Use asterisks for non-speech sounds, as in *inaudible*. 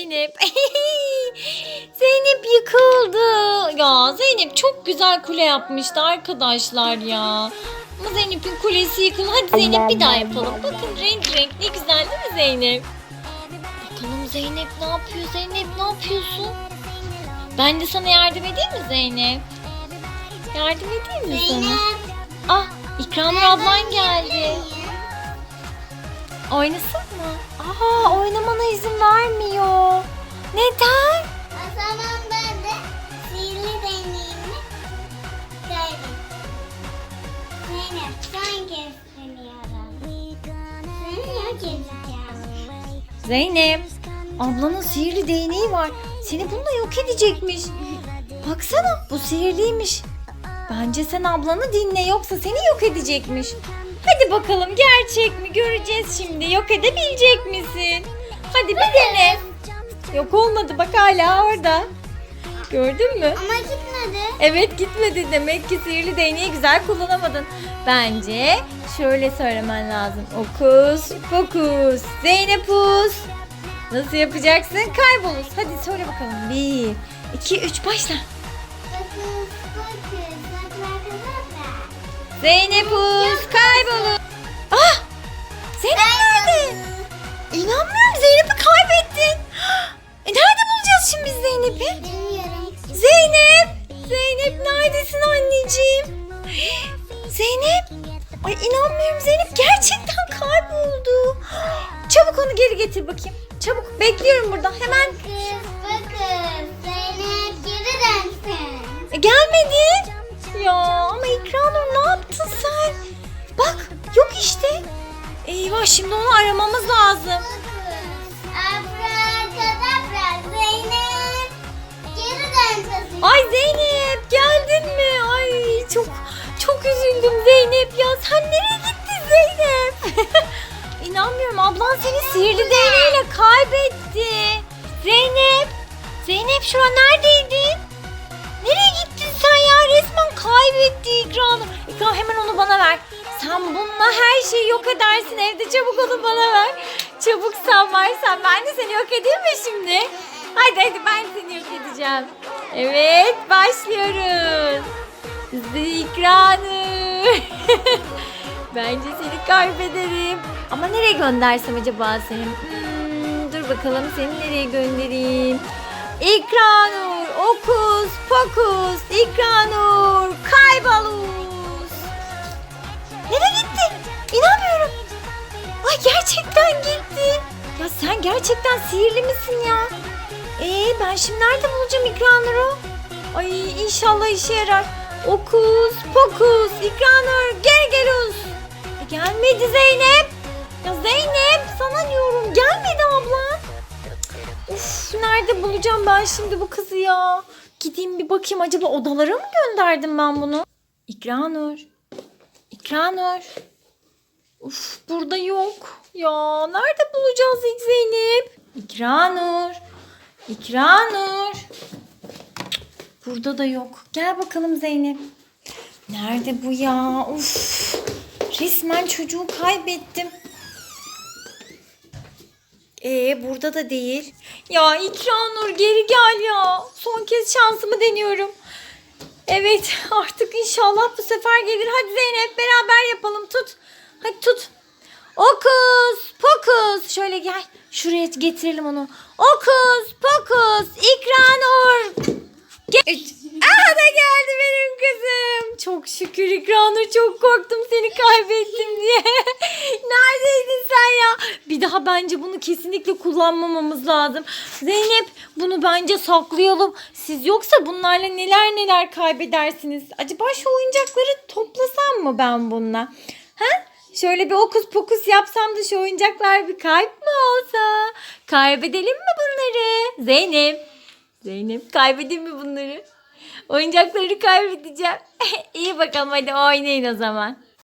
Zeynep. *laughs* Zeynep yıkıldı. Ya Zeynep çok güzel kule yapmıştı arkadaşlar ya. Ama Zeynep'in kulesi yıkıldı. Hadi Zeynep bir daha yapalım. Bakın renk renk ne güzel değil mi Zeynep? Bakalım Zeynep ne yapıyor? Zeynep ne yapıyorsun? Ben de sana yardım edeyim mi Zeynep? Yardım edeyim mi sana? Zeynep. Ah İkramur ablan geldi. Oynasın mı? Aa oynamana izin vermiyor. Neden? O zaman ben de sihirli deneyimi söyleyeyim. Zeynep sen kestiriyorum. Seni yok edeceğim. Zeynep, ablanın sihirli değneği var. Seni bununla yok edecekmiş. Baksana bu sihirliymiş. Bence sen ablanı dinle yoksa seni yok edecekmiş. Hadi bakalım gerçek mi göreceğiz şimdi. Yok edebilecek misin? Hadi bir dene. Yok olmadı bak hala orada. Gördün mü? Ama gitmedi. Evet gitmedi demek ki sihirli değneği güzel kullanamadın. Bence şöyle söylemen lazım. Okus pokus Zeynepus. Nasıl yapacaksın? Kayboluz. Hadi söyle bakalım. Bir, iki, üç başla. Bakın bakın saklar kadar Zeynepus kayboluz. Ah! Zeynep nerede? İnanmıyorum Zeynep'i kaybettin. E nerede bulacağız şimdi biz Zeynep'i? Zeynep! Zeynep neredesin anneciğim? Zeynep! Ay inanmıyorum Zeynep gerçekten kayboldu. Çabuk onu geri getir bakayım. Çabuk bekliyorum burada hemen. Kız bakın Zeynep geri dönsün. E, gelmedi. Ya ama İkranur Şimdi onu aramamız lazım. Ay Zeynep geldin mi? Ay çok çok üzüldüm Zeynep ya. Sen nereye gittin Zeynep? *laughs* İnanmıyorum ablan seni sihirli değneğiyle kaybetti. Zeynep. Zeynep şu an neredeydin? Kaybetti İkran'ı. İkran hemen onu bana ver. Sen bununla her şeyi yok edersin. Evde çabuk onu bana ver. Çabuk sen varsan ben de seni yok edeyim mi şimdi? Hadi hadi ben seni yok edeceğim. Evet başlıyoruz. Zikranur. *laughs* Bence seni kaybederim. Ama nereye göndersem acaba seni? Hmm, dur bakalım seni nereye göndereyim? İkranur, okus, pokus, İkranur, kayboluz. Nereye gitti? İnanmıyorum. Ay gerçekten gitti. Ya sen gerçekten sihirli misin ya? Ee ben şimdi nerede bulacağım İkranur'u? Ay inşallah işe yarar. Okus pokus İkranur gel gel us. E, gelmedi Zeynep. Ya Zeynep sana diyorum gelmedi abla. Uf nerede bulacağım ben şimdi bu kızı ya? Gideyim bir bakayım acaba odalara mı gönderdim ben bunu? İkranur. İkranur. Uf burada yok. Ya nerede bulacağız ilk Zeynep? İkranur. İkranur. Burada da yok. Gel bakalım Zeynep. Nerede bu ya? Uf. Resmen çocuğu kaybettim. Ee burada da değil. Ya İkranur geri gel. Kez şansımı deniyorum. Evet artık inşallah bu sefer gelir. Hadi Zeynep beraber yapalım tut. Hadi tut. Okus pokus. Şöyle gel. Şuraya getirelim onu. Okus pokus. İkranur. Gel. Aha da geldi benim kızım. Çok şükür İkranur çok korktum seni kaybettim *laughs* diye. *laughs* Neredeydin sen ya? Bir daha bence bunu kesinlikle kullanmamamız lazım. Zeynep bunu bence saklayalım. Siz yoksa bunlarla neler neler kaybedersiniz. Acaba şu oyuncakları toplasam mı ben bununla? Ha? Şöyle bir okus pokus yapsam da şu oyuncaklar bir kayıp mı olsa? Kaybedelim mi bunları? Zeynep. Zeynep kaybedeyim mi bunları? Oyuncakları kaybedeceğim. *laughs* İyi bakalım hadi oynayın o zaman.